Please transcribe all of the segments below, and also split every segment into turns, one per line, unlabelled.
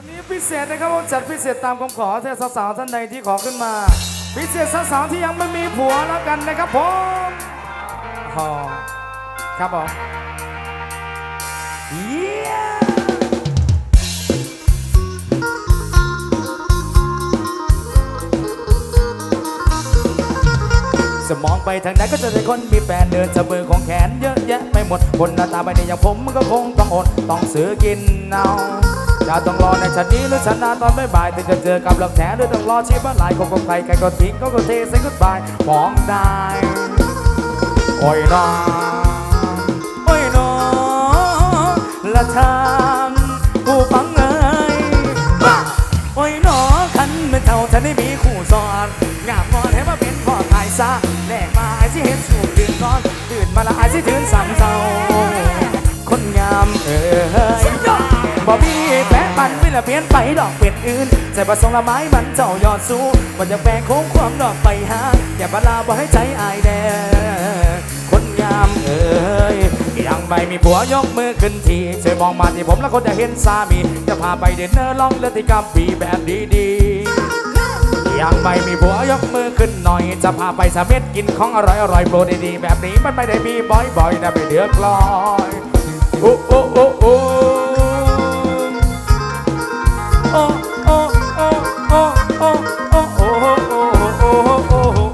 วันนี้พิเศษนะครับผมจัดพิเศษตามคำขอเทศสาวๆท่านใดที่ขอขึ้นมา พิเศษสาวๆที่ยังไม่มีผัวแล้วกันนะครับผมอ๋อครับผมเยี่ยมสมองไปทางไหนก็เจะได้คนมีแฟนเดินจะมือของแขนเยอะแยะไปหมดคนหน้าตาไม่ดีอย่างผมมันก็คงต้องอดต้องซื้อกินเอา จะต้องรอในชั้นนี้หรือชั้นหน้าตอนไม่บ่ายถึงจะเจอกับหลักแท้หรือต้องรอชีพหลายคนก็ใครใครก็ทิ้งก็ก็เทใส่กุดบายมองได้โอ้ยน้องโอ้ยน้องละทางผู้ฟังเอ้ยบ้าโอ้ยน้องคันเป็นเท่าฉันได้มีคู่ซอนงามงอนให้มาเป็นพ่อขายซะแลกมาไอ้ที่เห็นสูงตื่นนอนตื่นมาละไอ้ที่ถืนสามเศร้า น่ะเปลี่ยนไปดอกเป็นอื่นใส่ผสมละไม้มันเจ้ายอดสู้มันจะแปลงโค้งความดอกไปหาอย่าบาลาบ่ให้ใจอายแดคนงามเอ้ยยังไม่มีผัวยกมือขึ้นทีช่วยมองมาที่ผมแล้วคนจะเห็นสามีจะพาไปเดินเนอร์ลองเลือติกรรมปีแบบดีๆยังไม่มีผัวยกมือขึ้นหน่อย จะพาไปสาเม็ดกินของอร่อยอร่อยโปรดีๆแบบนี้มันไม่ได้มีบ่อยๆนะไปเดือกลอยโอ้โอ้โอ้ โอ้โอ้โอ้โอ้โอ้โอ้โอ้โอ้โอ้โอ้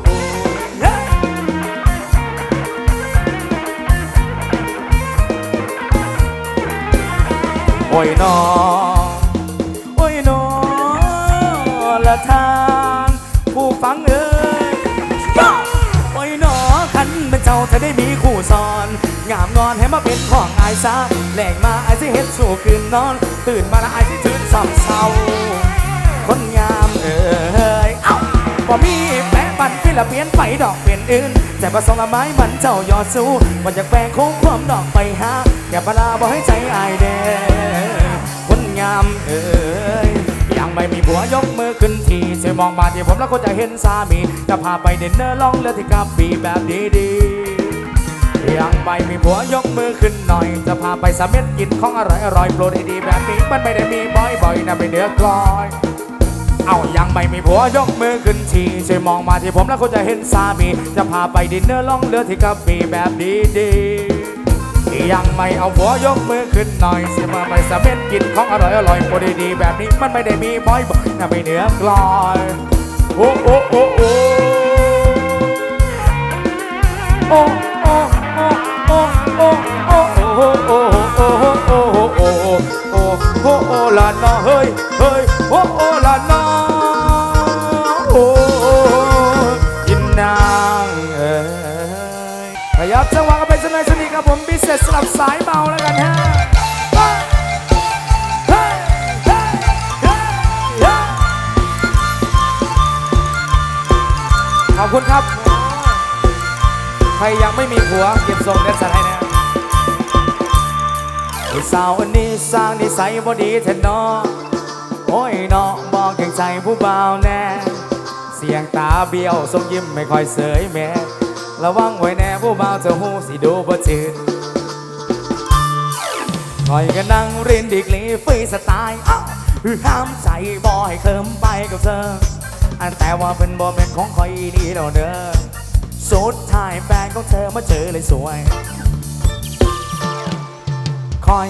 โอ้ยนอโอ้ยนอละทางผู้ฟังเอ้ยโอ้ยนอขันเป็นเจ้าเธอได้มีคู่ซ้อน อนให้มาเป็นของอายซะแหลกมาอายสิเฮ็ดสู่คืนนอน ตื่นมาละอายสิตื่นสอบเศร้าคนงามเอ้ยเอ้าบ่มีแปะปันที่ละเปลี่ยนไปดอกเปลี่ยนอื่น แต่ผสมละไม้มันเจ้ายอดสู้มันอยากแปลงโค้งความดอกไปหาอย่าปลาบ่ให้ใจอายเด้คนงามเอ้ยยังไม่มีผัวยกมือขึ้นทีช่วยมองมาที่ผมแล้วก็จะเห็นสามีจะพาไปเดินเนอร์ลองเลือที่กับปีแบบดีๆ ยังไม่มีผัวยกมือขึ้นหน่อย จะพาไปสามเม็ดกินของอร่อยอร่อยโปรดดีแบบนี้มันไม่ได้มีบ่อยๆนะไปเนื้อกลอย เอายังไม่มีผัวยกมือขึ้นทีช่วยมองมาที่ผมแล้วคุณจะเห็นสามี จะพาไปดินเนอร์ล่องเรือที่กระบี่แบบดีๆยังไม่เอาผัวยกมือขึ้นหน่อยเสียมาไปสามเม็ดกินของอร่อยอร่อยโปรดดีแบบนี้มันไม่ได้มีบ่อยๆนะไปเนื้อกลอยโอ้โอ้โอ้โอ้โอ้ ละน้อเฮ้ยเฮ้ยโอ้โอละน้อโอ้ยินนางเอ้ยขยับจังหวะกันไปสนอยสนิทครับผมพิเศษสลับสายเบาแล้วกันฮะขอบคุณครับ ใครยังไม่มีผัวเก็บทรงเด็ดสัตว์ให้นะ ไอ้สาวอันนี้สร้างนิสัยบ่ดีแท้นอโอ้ยเนาะบอกเก่งใจผู้บ่าวแน่ เสียงตาเบี้ยวทรงยิ้มไม่ค่อยเสยแม่ระวังไว้แน่ผู้บ่าวเจะหูสิดูบ่จืดคอยก็นั่งเรียนดีกรีฟรีสไตล์อ้าวห้ามใจบ่ให้เคิมไปกับเธอ อันแต่ว่าเป็นบ่เป็นของคอยนี่เราเด้อสุดท้ายแฟนของเธอมาเจอเลยสวย คอย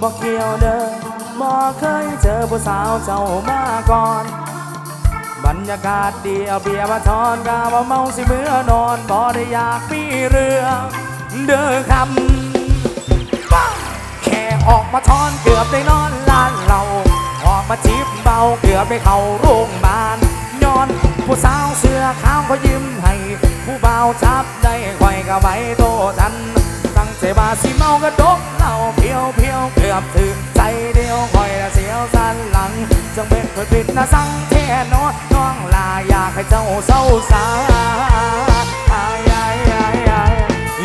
บอกเกี่ยวเด้อบอเคยเจอผู้สาวเจ้ามาก่อน บรรยากาศดีเอาเบียร์มาทอนกาว่าเมาสิเมื่อนอนบ่ได้อยากมีเรื่องเด้อคำแค่ออกมาทอนเกือบได้นอนลานเราออกมาจีบเบาเกือบได้เข้าโรงพยาบาลย้อนผู้สาวเสื้อขาวเขายิ้มให้ ผู้เบาวจับได้ไข่ก็ไว้โตทัน เสบาสิเมากระดกเหล่าเพียวเพียวเกือบถึงใจเดียวคอยละเสียวสันหลังจังเป็นคนผิดนะสังแท่นอน้องลาอยากให้เจ้าเศร้าสาอาย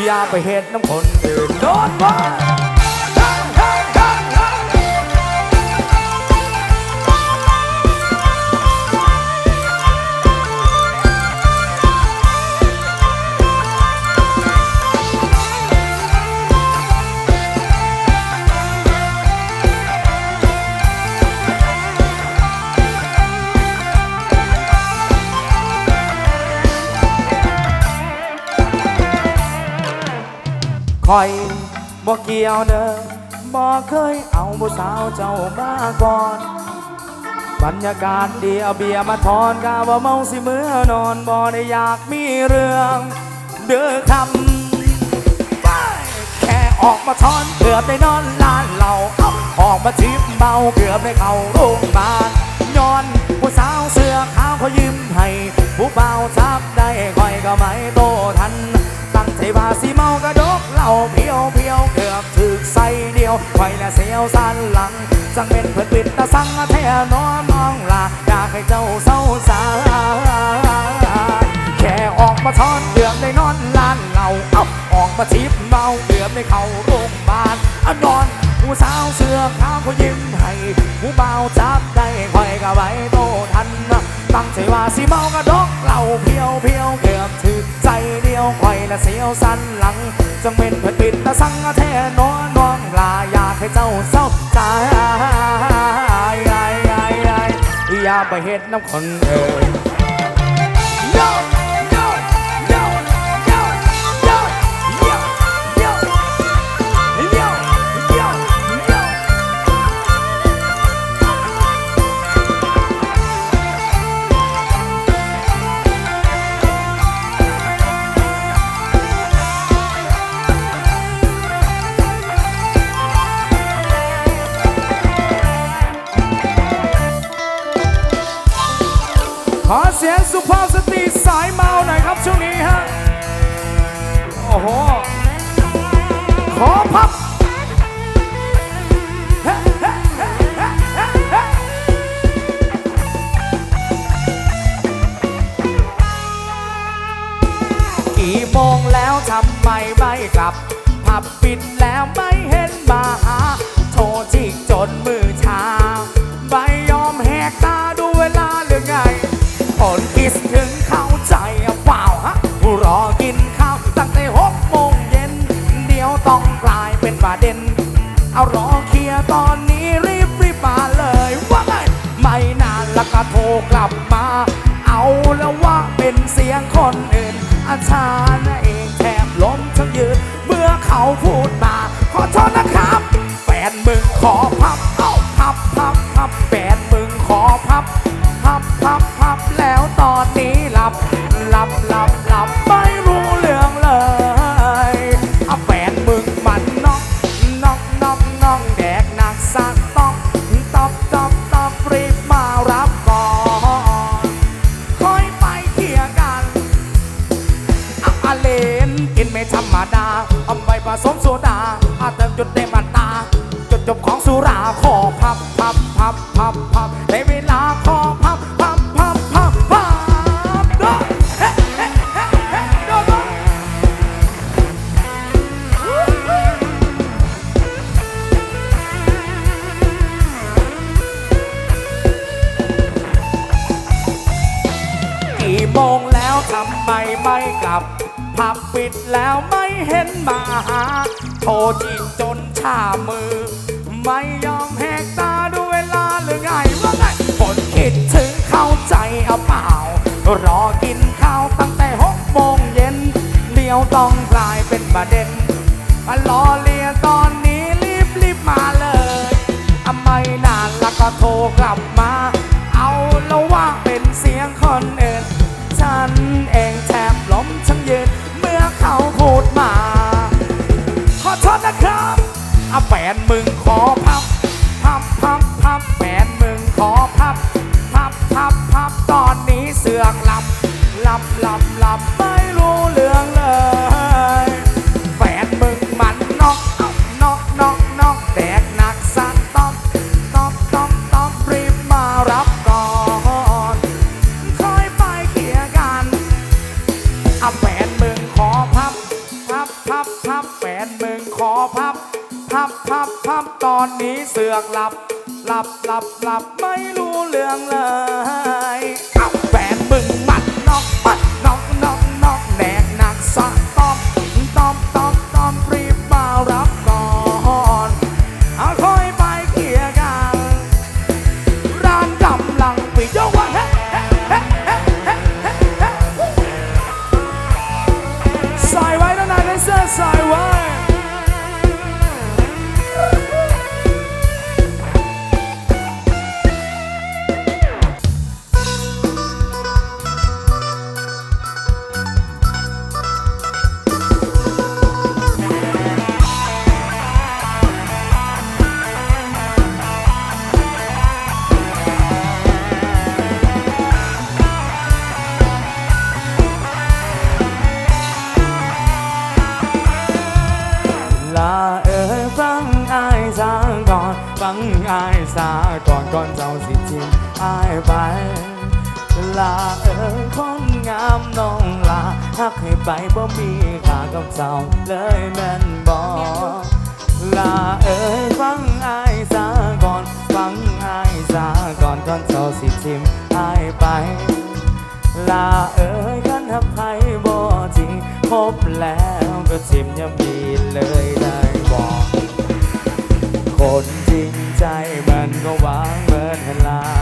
อย่าไปเห็นน้ำคนอื่นโดนว่า บ่เกี่ยวเด้อบ่เคยเอาผู้สาวเจ้ามาก่อน บรรยากาศดีเอาเบียร์มาทอนกาว่าเมาสิเมื่อนอนบ่ได้อยากมีเรื่องเด้อคำแค่ออกมาทอนเกือบได้นอนลานเหล่าเอาออกมาทิพเมาเกือบได้เข้าโรงพยาบาลย้อนผู้สาวเสื้อขาวเขายิ้มให้ผู้เบาทับได้คอยก็ไม่โตทัน ตั้งใจว่าสิเมากระดกเหล่าพี ใส่เดียวไว้และเสียวสันหลังสังเป็นเพื่อนปิดตาสังแท้นอนมองลาอยากให้เจ้าเศร้าสายแค่ออกมาทอนเกือบได้นอนลานเหล่าเอ้าออกมาทิพเมาเกือบได้เข้าโรงพยาบาลอนอนผู้สาวเสื้อขาวเขายิ้มให้ผู้เบาจับได้คอยก็ไว้โตทันตั้งใจว่าสิเมากระดกเหล่าเพียวเพียวเกือบถึกใจเดียวไข่ละเสียวสันหลังจังเป็นเพื่อนปิดตาสังแท้นอน ให้เจ้าเศร้าใจอย่าไปเห็ดน้ำคนเอ่ย ธรรมดาเอาไปผสมโซดาอาเติมจุดเต็มายเป็นประเด็นมารอเลียตอนนี้รีบรีบมาเลยอะไม่นานแล้วก็โทรกลับ พับพับพับตอนนี้เสือกหลับ หลับหลับหลับไม่รู้เรื่องเลย ฟังไอ้ซากรก่อนเจ้าสิทิมอายไปลาเอ๋ยคนงามน้องลาหักให้ไปบ่มีค่ากับเจ้าเลยแม่นบอลาเอ๋ยฟังอายสาก่อนฟังอายสาก่อนก่อนเจ้าสิทิมอายไปลาเอ๋ยกันทักไทยบ่จริงพบแล้วก็ทิมยังมีเลยได้บอก คนจริงใจมันก็วางเบินลา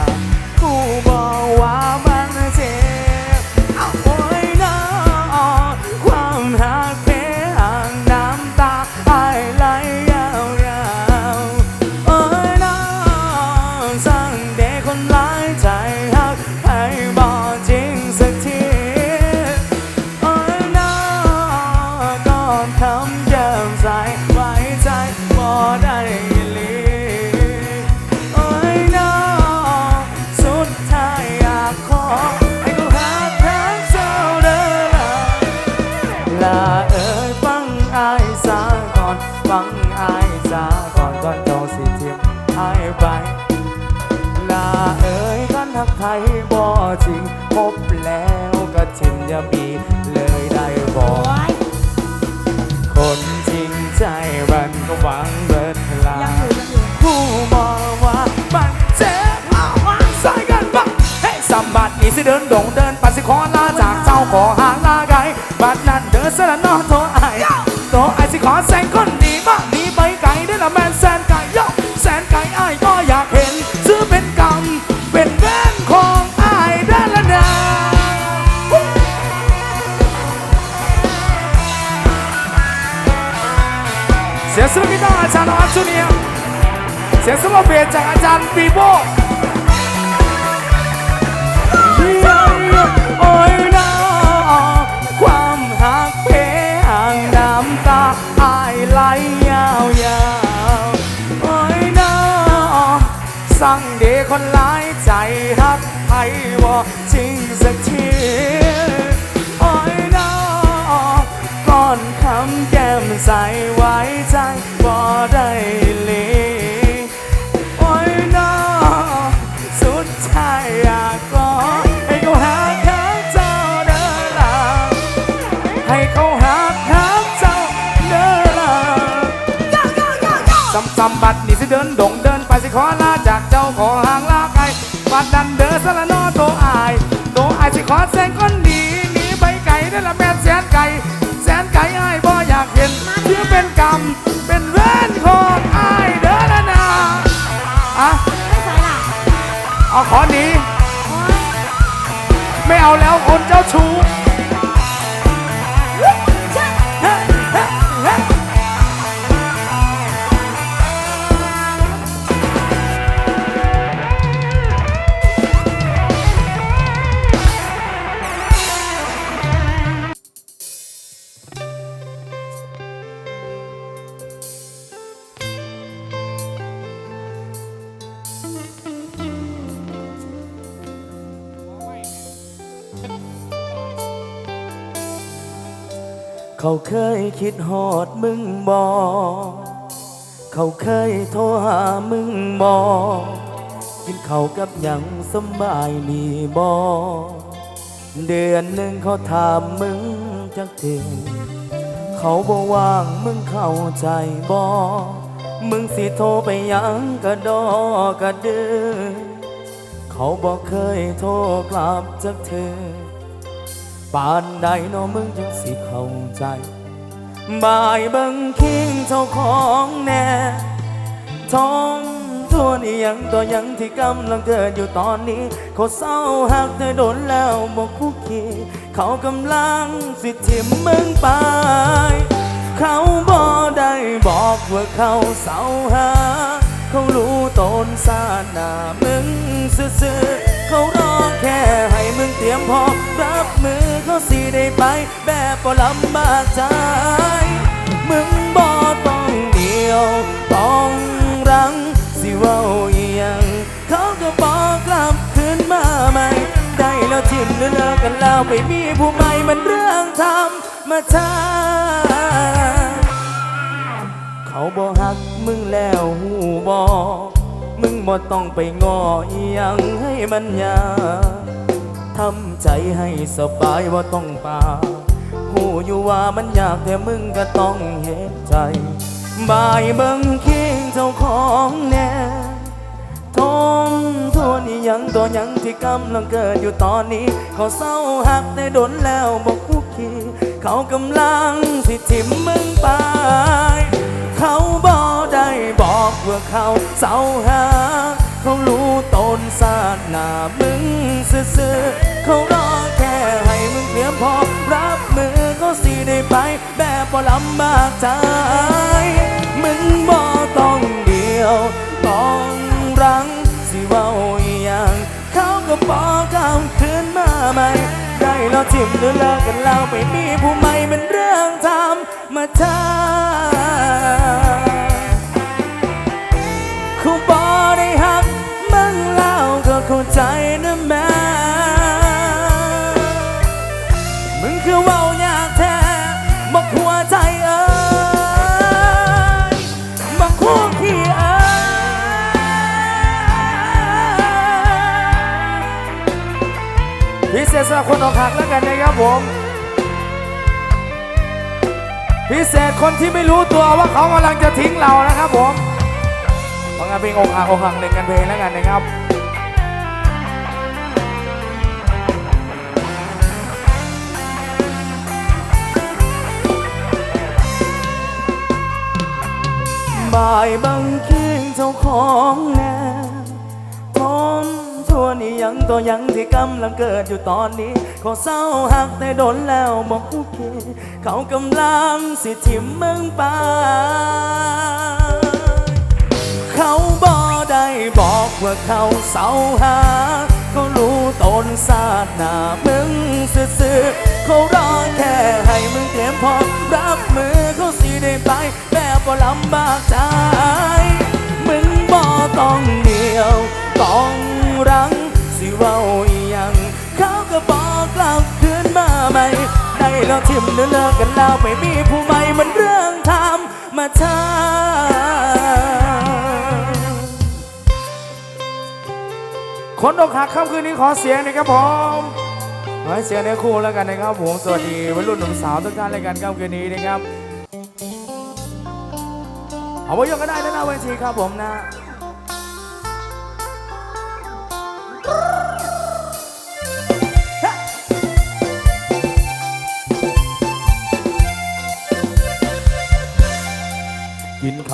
ติอี วยาวโอ้ยน้าสั่งเดคนหลายใจฮักให้ว่าจริงสักทีโอ้ยน้าก่อนคำแก้มใส่ไว้ใจบ่ได้เลย บัดนี่สิเดินดงเดินไปสิขอลาจากเจ้าขอห่างลาไกลบัดดันเดินสละนอโตอายโตอายสิขอแสงคนดีหนีไปไกลได้ละแม่แสนไกลแสนไกลอายบ่อยากเห็นถือเป็นกรรมเป็นเวรของอายเด้อละนาอะ
ไม่ใส่ล่ะ
เอาขอหนี
โอ้ย
ไม่เอาแล้วคนเจ้าชู้ เขาเคยคิดหอดมึงบอ เขาเคยโทรหามึงบอ กินเขาวกับหยังสบายดีบอ เดือนหนึ่งเขาถามมึงจักเทีเขาบอกว่างมึงเข้าใจบอ มึงสิโทรไปหยังกระดอกระเดือ เขาบอกเคยโทรกลับจากเธอ ปานใดเน้อมึงจังสิเข้าใจบายเบังคิงเจ้าของแน่ท้องทวนอีหยังตัวยังที่กำลังเกิดอยู่ตอนนี้ เขาเศร้าหักเธอโดนแล้วบอกคุกคีเขากำลังสิทิมมึงไป เขาบอกได้บอกว่าเขาเศร้าหาเขารู้ตนซาหน้ามึงซื่อเขารอแค่ให้มึงเตรียมพร้อม รับมือเขาสิได้ไป แบบบ่ลำบากใจ มึงบ่ต้องเดียว ต้องรัง สิเว่าอีหยังเขาก็บอกกลับคืนมาใหม่ ได้แล้วทิมหรือเลิกกันแล้วไปมีผู้ใหม่มันเรื่องทำมาทาเขาบอกหักมึงแล้วหูบอกมึงบ่ต้องไปงออีหยังให้มันยาก ทำใจให้สบายว่าต้องปาหูอยู่ว่ามันยากแต่มึงก็ต้องเห็นใจบายเบิ่งเคียงเจ้าของแน่ทมทวนอีหยังตัวยังที่กำลังเกิดอยู่ตอนนี้ เขาเศร้าหักได้ดนแล้วบอกคุกคีเขากำลังสิทิมมึงไป เขาบอกได้บอกว่าเขาเศร้าหาเขารู้ตนศาสนามึง ซื่อๆเขารอแค่ให้มึงเตรียมพร้อมรับมือเขาสิได้ไป แบบบ่ลำบากใจ มึงบ่ต้องเดียวต้องรังสิเว่าอหย่างเขาก็บอกกำคืนมาใหม่ได้แล้วทิมหรือเลิกกันแล้วไม่มีผู้ใหม่เป็นเรื่องทำมาทาเขา ษสำหรับคนอกหักแล้วกันนะครับผม พิเศษคนที่ไม่รู้ตัวว่าเขากำลังจะทิ้งเรานะครับผมเพราะงั้นเพลงอกหักอกหักหนึ่งกันเพลงแล้วกันนะครับบ่ายบางเคียงเจ้าของแน่ทนทว นี้ยังตัวยังที่กำลังเกิดอยู่ตอนนี้ขอเศร้าหักแต่โดนแล้วบอกโอเค เขากำลังสิทิมมึงไปเขาบอกได้บอกว่าเขาเศร้าหาเขารู้ตนศาสนาเแล้วทิมหรือเลิกกันแล้วไม่มีผู้ใหม่มันเรื่องทำมาช้าคนอกหักค่ำคืนนี้ขอเสียงหนะครับผมขอให้เสียงในคู่แล้วกันนะครับผมสวัสดีวัยรุ่นหนุ่มสาวทุกท่านเลยกันค่ำคืนนี้นะครับเอาไว้ยกก็ได้นะหน้าเวทีครับผมนะ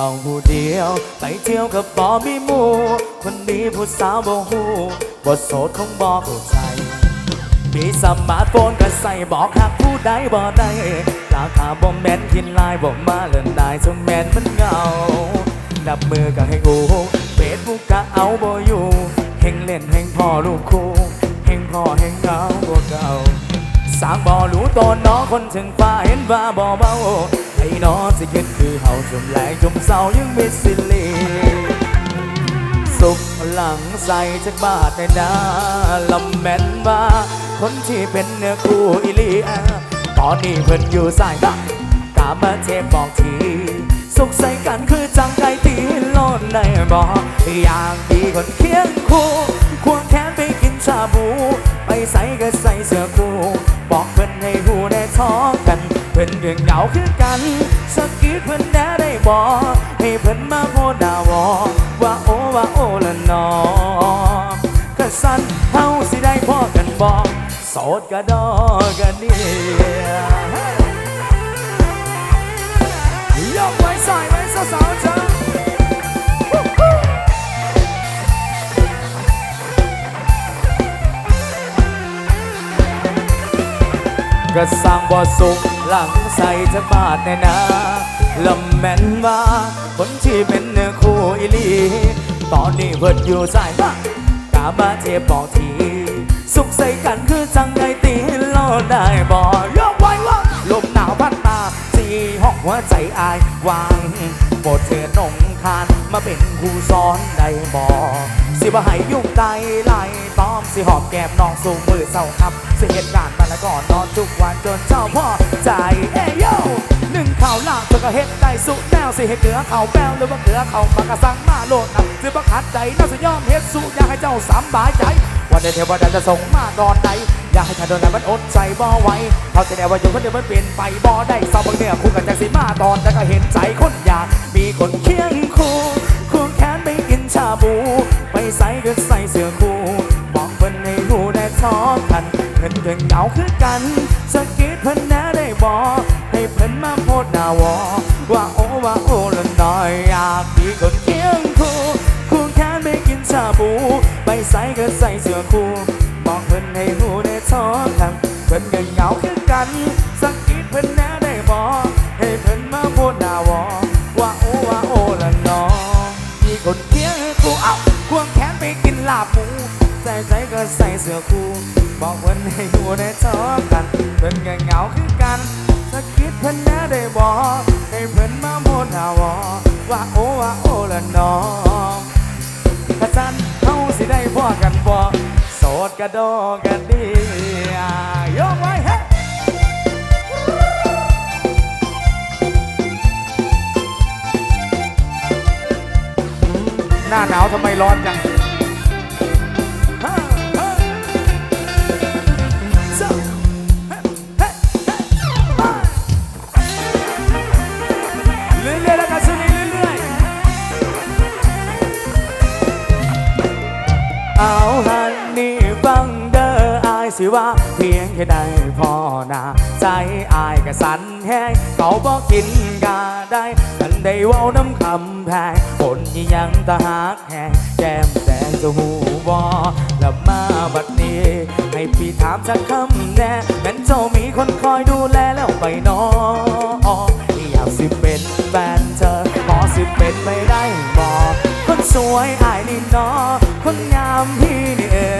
กินข้าผู้เดียว ไปเที่ยวกับบอมีหมูคนนี้ผู้สาวบ่ฮู้บทโสดคงบอกเข้าใจ มีสมาร์ทโฟนก็ใส่บอกหากผู้ใดบ่ได้ราคาบ่แม่นกินลายบ่มาเล่นได้จนแม่นมันเหงานับมือก็ให้กูเฟซบุ๊กก็เอาบ่อยู่เฮงเล่นเฮงพ่อลูกคู่เฮงพ่อเฮงเหงาบ่เก่าสางบ่รู้ตนน้องคนถึงฟ้าเห็นว่าบ่เบา ไอ้น้อสิคิดคือเฮาจมแหลงจมเศร้ายังมิสิลีสุขหลังใส่จากบาทในนาลำแม่นว่าคนที่เป็นเนื้อคู่อิลีอะตอนนี้เพิ่นอยู่สายตากามาเทพบอกที สุขใส่กันคือจังไกตีโลดในบอกอยากมีคนเคียงคู่ควงแขนไปกินชาบู ไปใส่ก็ใส่เสื้อคู่บอกเพิ่นให้หูได้ท้องกัน พิ่นเรื่องเหงาคือกันสกกีดเพิ่นแน่ได้บอกให้เพิ่นมาโพดาวอว่าโอว่าโอละนอกะสันเฮาสิได้พ่อกันบอกโสดกะดอกันเนี่ยยกไว้ใส่ไว้สาวๆจ้า ก็สร้างบ่อสุขหลังใส่จะบาดในนาลำแม่นว่าคนที่เป็นเนื้อคู่อีลี ตอนนี้เพิ่นอยู่สายบ้ากามาเทบอกที สุขใส่กันคือจังไงตีโลดได้บอยกไว้ว่าลมหนาวพัดมาสี่ห้องหัวใจอายวาง โปรดเถิดนงคานมาเป็นครูสอนได้บ่สิบ่ให้ยุ่งใจไล่ตอมสิหอบแก้มน้องสู่มือเศร้าครับสิเหตุการณ์มาแล้วก็นอนทุกวันจนเจ้าพ่อใจเอ้ยโยหนึ่งข่าวลากเธอก็เฮ็ดได้สุดแนวสิให้เกลือเข่าแป้วหรือว่าเกลือเข่ามากระสังมาโลดนะสิบ่ขัดใจน่าสิยอมเฮ็ดสู้อยากให้เจ้าสำบายใจ วันเดเทวดาจะส่งมาตอนไหนอยากให้ท่านโดนนั้นมันอดใจบ่ไหวเขาจะแน่ว่าอยู่คนเดียวมันเปลี่ยนไปบ่ได้สาวบางเนี่ยคู่กันจากสีมาตอนแต่ก็เห็นใจคนอยากมีคนเคียงคู่ควงแขนไปกินชาบู ไปใส่ก็ใส่เสื้อคู่บอกเพิ่นให้รู้ได้ทอกันเพิ่นเดินเหงาคือกันสกกิดเพิ่นแน่ได้บอกให้เพิ่นมาโพดหน้าวอว่าโอว่าโอละน่อยอยากมีคนเคียงคู่ควงแขนไปกินชาบู ใส่ก็ใส่เสื้อคู่บอกเพิ่นให้หูได้ทอคำเพิ่นก็เหงาคือกัน สักกิดเพิ่นแน่ได้บอกให้เพิ่นมาพูดหน้าวอว่าโอว่าโอละน้อมีคนเคียงคู่เอาควงแขนไปกินลาบหมูใส่ใจก็ใส่เสื้อคู่บอกเพิ่นให้หูได้ทอกันเพิ่นก็เหงาคือกัน สักคิดเพิ่นแน่ได้บอกให้เพิ่นมาโมดหน้าวอว่าโอว่าโอละน้อง ได้พ่อกันบ่โสดกระโดกันดีอะยกไว้เฮ้หน้าหนาวทำไมร้อนจัง อยากสิเป็นแฟนเธอขอสิเป็นไม่ได้บอกคนสวยอายนี่นอคนงามพี่นี่เอ้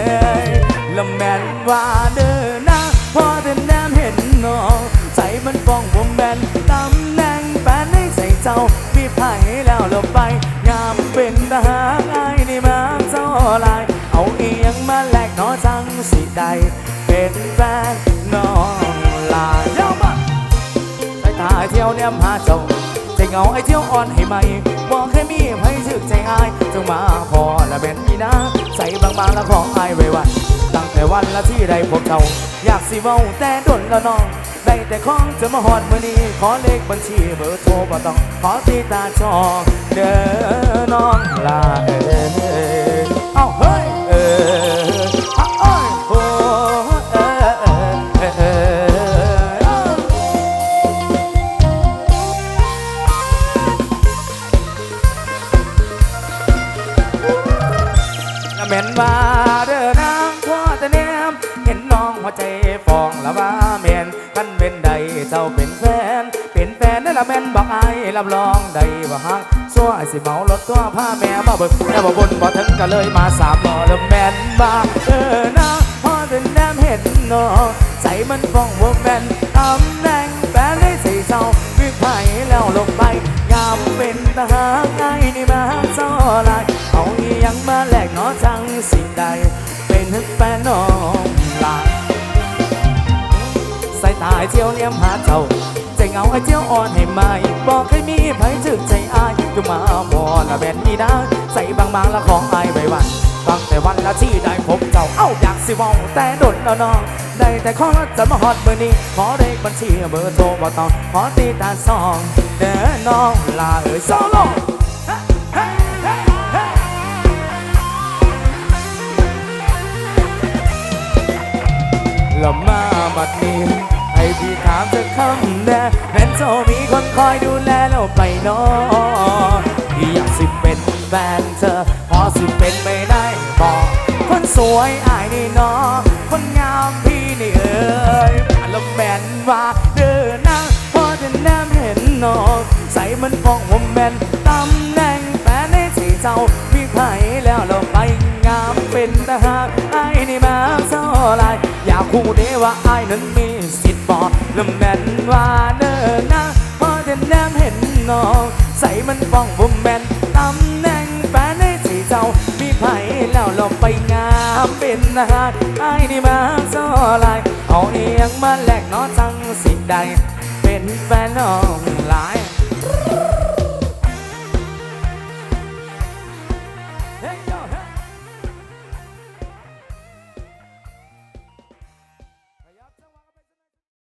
ยและแม่นว่าเด้อนะพอแต่แนมเห็นน้องใจมันฟ้องผมแบนตำแหน่งแฟนให้ใส่เจ้า มีไผ่แล้วเราไป งามเป็นทหารอายนี่มาเจ้าลาย เอาเอียงมาแลกน้อจังสิได้เป็นแฟน ที่ยวเนี่ยหาเจ้าใจเงาไอ้เที่ยวอ่อนให้ไหมบอกให้มีให้ถึกใจอายจงมาพอละเป็นอีนะใส่บางๆแล้วของอายไว้วันตั้งแต่วันละที่ได้พบเจ้าอยากสิเว้าแต่ดนละน้องได้แต่ของจะมาหอดมือนี้ขอเลขบัญชีเบอร์โทรบ่ต้องขอตีตาจองเด้อน้องลาเออ รับรองได้ว่าฮักซัวไอ้สิเมารถตัวผ้าแม่มาเบิกแต่ว่าบนบ่ถึงก็เลยมาสามล้อแล้วแม่นว่าเด้อนางพ่อแต่แนมเห็นเน้องใจมันฟองว่าแม่นตำแหน่งแฟนได้ใส่เจ้าวิไผ่แล้วลงไปงามเป็นทหารไอ้นี่มาเจ้าลายเอาอียังมาแลกเนอจังสิ่งใด เป็นแฟนน้องลาใส่ตาไอ้เที่ยวเลี้ยมหาเจ้า ใจเงาไอ้เที่ยวอ่อนให้ไหมบอกให้มีไผถึกใจอายจุมาบอละแบนนี่นะใส่บางๆละของอายไว้วันตั้งแต่วันละที่ได้พบเจ้าเอ้าอยากสิเว้าแต่ดนแล้วน้องได้แต่ขอจะมาฮอดเบอร์นี้ขอเลขบัญชีเบอร์โทรบ่ต้องขอตีตาซองเด้อน้องลาเอ้ยโซโล่แล้วมาบัดนี้ให้พี่ถามจะคำ แน่แม้นเจ้ามีคนคอยดูแลแล้วไปนอนอยากสิเป็นแฟนเธอ พอสิเป็นไม่ได้บอกคนสวยอายนี่นอคนงามพี่นี่เอ้ยแล้วแม่นว่าเดินนะพอจะแนมเห็นนอใส่มันฟองผมแม่นตำแหน่งแฟนในสีเจ้ามีไผแล้วเราไปงามเป็นทหารไอ้นี่มาเท่าไรอยากคู่เดว่าไอ้นั้นมีสิ แล้วแม่นว่าเดินนะพอจะแนน้อง ใส่มันฟ้องบ่มแมนตำแหน่งแฟนในที่เจ้า มีไผ่แล้วลงไปงามเป็นอาหารไอ้นี่มาซ้อลาย เอาเอียงมาแลกน้อจังสิใดเป็นแฟนน้องลาย